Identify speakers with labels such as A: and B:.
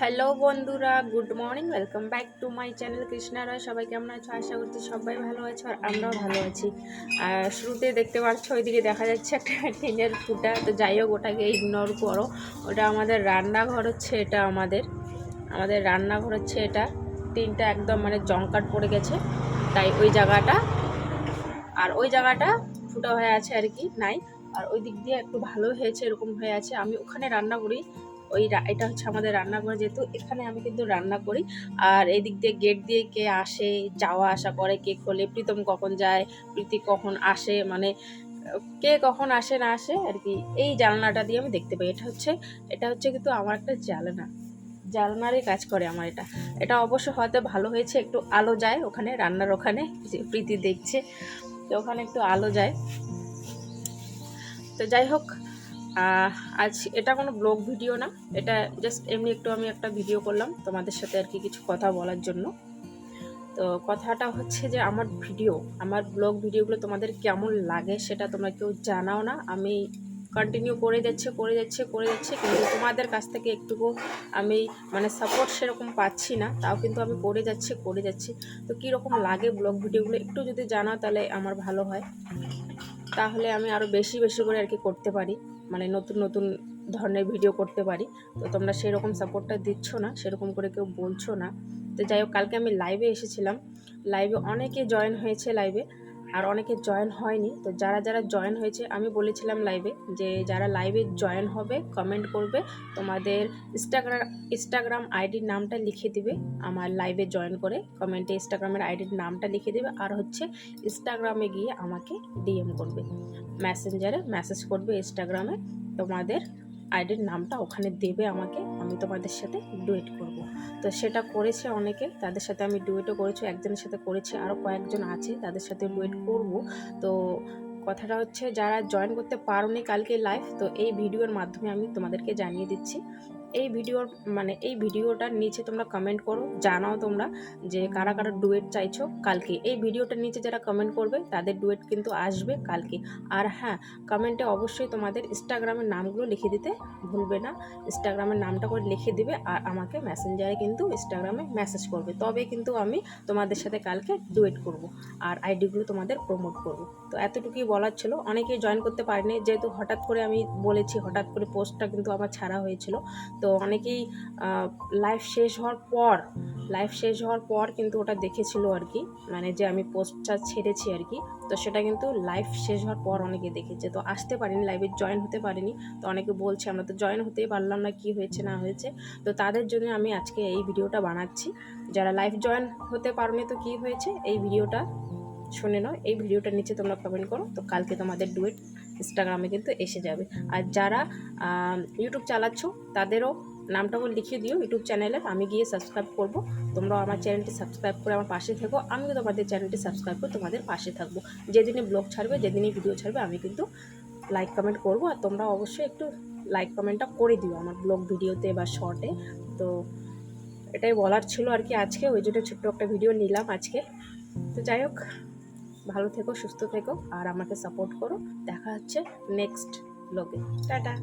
A: Hello বন্ধুরা, good morning, welcome back to my channel Krishna Roy সবাই কেমন আছো? আশা করছি সবাই ভালো আছো আর আমরাও ভালো আছি। আর শুরুতে দেখতে পাচ্ছ, ওইদিকে দেখা যাচ্ছে একটা টিনের ফুটা তো যাই হোক, ওটাকে ইগনোর করো। ওটা আমাদের রান্নাঘর হচ্ছে এটা আমাদের। আমাদের রান্নাঘর হচ্ছে এটা। টিনটা একদম মানে জঙ্কাট পড়ে গেছে। তাই ওই জায়গাটা, আর ওই জায়গাটা ফুটা হয়ে আছে আর কি, নাই। আর ওই দিক দিয়ে একটু ভালো হয়েছে, এরকম হয়ে আছে। আমি ওখানে রান্না করি। ওই এটা হচ্ছে আমাদের রান্নাঘর যেহেতু, এখানে আমি কিন্তু রান্না করি। আর এই দিক দিয়ে গেট দিয়ে কে আসে, যাওয়া আসা করে, কে খোলে, প্রীতম কখন যায়, প্রীতি কখন আসে মানে কে কখন আসে, না আসে, আর কি, এই জানলাটা দিয়ে আমি দেখতে পাই। এটা হচ্ছে এটা হচ্ছে কিন্তু আমার একটা জানলা জানলারই কাজ করে আমার এটা। এটা অবশ্য হয়তো ভালো হয়েছে, একটু আলো যায় ওখানে, রান্নার ওখানে প্রীতি দেখছে, তো ওখানে একটু আলো যায়। তো যাই হোক আজ এটা কোনো ব্লগ ভিডিও না। এটা জাস্ট এমনি একটু আমি একটা ভিডিও করলাম তোমাদের সাথে আর কি কিছু কথা বলার জন্য। তো কথাটা হচ্ছে যে আমার ভিডিও, আমার ব্লগ ভিডিওগুলো তোমাদের কেমন লাগে সেটা তোমরা কেউ জানাও না। আমি কন্টিনিউ করে যাচ্ছে করে যাচ্ছে করে যাচ্ছে, কিন্তু তোমাদের কাছ থেকে একটুকু আমি মানে সাপোর্ট সেরকম পাচ্ছি না। তাও কিন্তু আমি করে যাচ্ছি করে যাচ্ছি। তো কীরকম লাগে ব্লগ ভিডিওগুলো একটু যদি জানাও তাহলে আমার ভালো হয়। তাহলে আমি আরও বেশি বেশি করে আর কি করতে পারি। মানে নতুন নতুন ধরনের ভিডিও করতে পারি। তো তোমরা সেরকম সাপোর্টটা দিচ্ছ না, সেরকম করে কেউ বলছো না। তো যাই হোক, কালকে আমি লাইভে এসেছিলাম। লাইভে অনেকে জয়েন হয়েছে লাইভে আর অনেকে জয়েন হয়নি। তো যারা যারা জয়েন হয়েছে, আমি বলেছিলাম লাইভে যে যারা লাইভে জয়েন হবে কমেন্ট করবে। তোমাদের ইনস্টাগ্রাম ইনস্টাগ্রাম আইডির নামটা লিখে দিবে, আমার লাইভে জয়েন করে। কমেন্টে ইনস্টাগ্রামের আইডির নামটা লিখে দেবে আর হচ্ছে ইনস্টাগ্রামে গিয়ে আমাকে ডিএম করবে। মেসেঞ্জারে মেসেজ করবে ইনস্টাগ্রামে তোমাদের আইডির নামটা ওখানে দেবে আমাকে, আমি তোমাদের সাথে ডুয়েট করব। তো সেটা করেছে অনেকে, তাদের সাথে আমি ডুয়েটও করেছি, একজনের সাথে করেছি আরও কয়েকজন আছে তাদের সাথে ডুয়েট করব। তো কথাটা হচ্ছে, যারা জয়েন করতে পারোনি কালকে লাইভ তো এই ভিডিওর মাধ্যমে আমি তোমাদেরকে জানিয়ে দিচ্ছি। এই ভিডিওর মানে এই ভিডিওটার নিচে তোমরা কমেন্ট করো, জানাও তোমরা যে কারা কারা ডুয়েট চাইছো কালকে। এই ভিডিওটার নিচে যারা কমেন্ট করবে, তাদের ডুয়েট কিন্তু আসবে কালকে। আর হ্যাঁ কমেন্টে অবশ্যই তোমাদের ইনস্টাগ্রামের নামগুলো লিখে দিতে ভুলবে না। ইনস্টাগ্রামের নামটা করে লিখে দিবে আর আমাকে মেসেঞ্জারে কিন্তু ইনস্টাগ্রামে মেসেজ করবে। তবে কিন্তু আমি তোমাদের সাথে কালকে ডুয়েট করব আর আইডিগুলো তোমাদের প্রমোট করব। তো এতটুকুই বলার ছিল। অনেকেই জয়েন করতে পারেনি। যেহেতু হঠাৎ করে আমি বলেছি, হঠাৎ করে পোস্টটা কিন্তু আমার ছাড়া হয়েছিল। তো অনেকেই লাইভ শেষ হওয়ার পর লাইভ শেষ হওয়ার পর কিন্তু ওটা দেখেছিল আর কি মানে যে আমি পোস্টটা ছেড়েছি আর কি, তো সেটা কিন্তু লাইভ শেষ হওয়ার পর অনেকে দেখেছে। তো আসতে পারিনি লাইভে জয়েন হতে পারিনি, তো অনেকে বলছে, আমরা তো জয়েন হতেই পারলাম না, কি হয়েছে, না হয়েছে? তো তাদের জন্য আমি আজকে এই ভিডিওটা বানাচ্ছি। যারা লাইভ জয়েন হতে পারোনি তো কি হয়েছে, এই ভিডিওটা শুনে নাও, এই ভিডিওটার নিচে তোমরা কমেন্ট করো, তো কালকে তোমাদের ডুয়েট ইনস্টাগ্রামে কিন্তু এসে যাবে। আর যারা ইউটিউব চালাচ্ছ, তাদেরও নামটাও লিখিয়ে দিও ইউটিউব চ্যানেলে। আমি গিয়ে সাবস্ক্রাইব করব। তোমরাও আমার চ্যানেলটি সাবস্ক্রাইব করে আমার পাশে থেকো। আমিও তোমাদের চ্যানেলটি সাবস্ক্রাইব করে তোমাদের পাশে থাকব। যেদিনই ব্লগ ছাড়বে, যেদিনই ভিডিও ছাড়বে, আমি কিন্তু লাইক কমেন্ট করব। আর তোমরা অবশ্যই একটু লাইক কমেন্টটা করে দিও আমার ব্লগ ভিডিওতে বা শর্টে তো এটাই বলার ছিল আর কি আজকে। ওই জন্য ছোট্ট একটা ভিডিও নিলাম আজকে। তো যাই হোক ভালো থেকো সুস্থ থেকো আর আমাকে সাপোর্ট করো। দেখা হচ্ছে নেক্সট ব্লগে টাটা।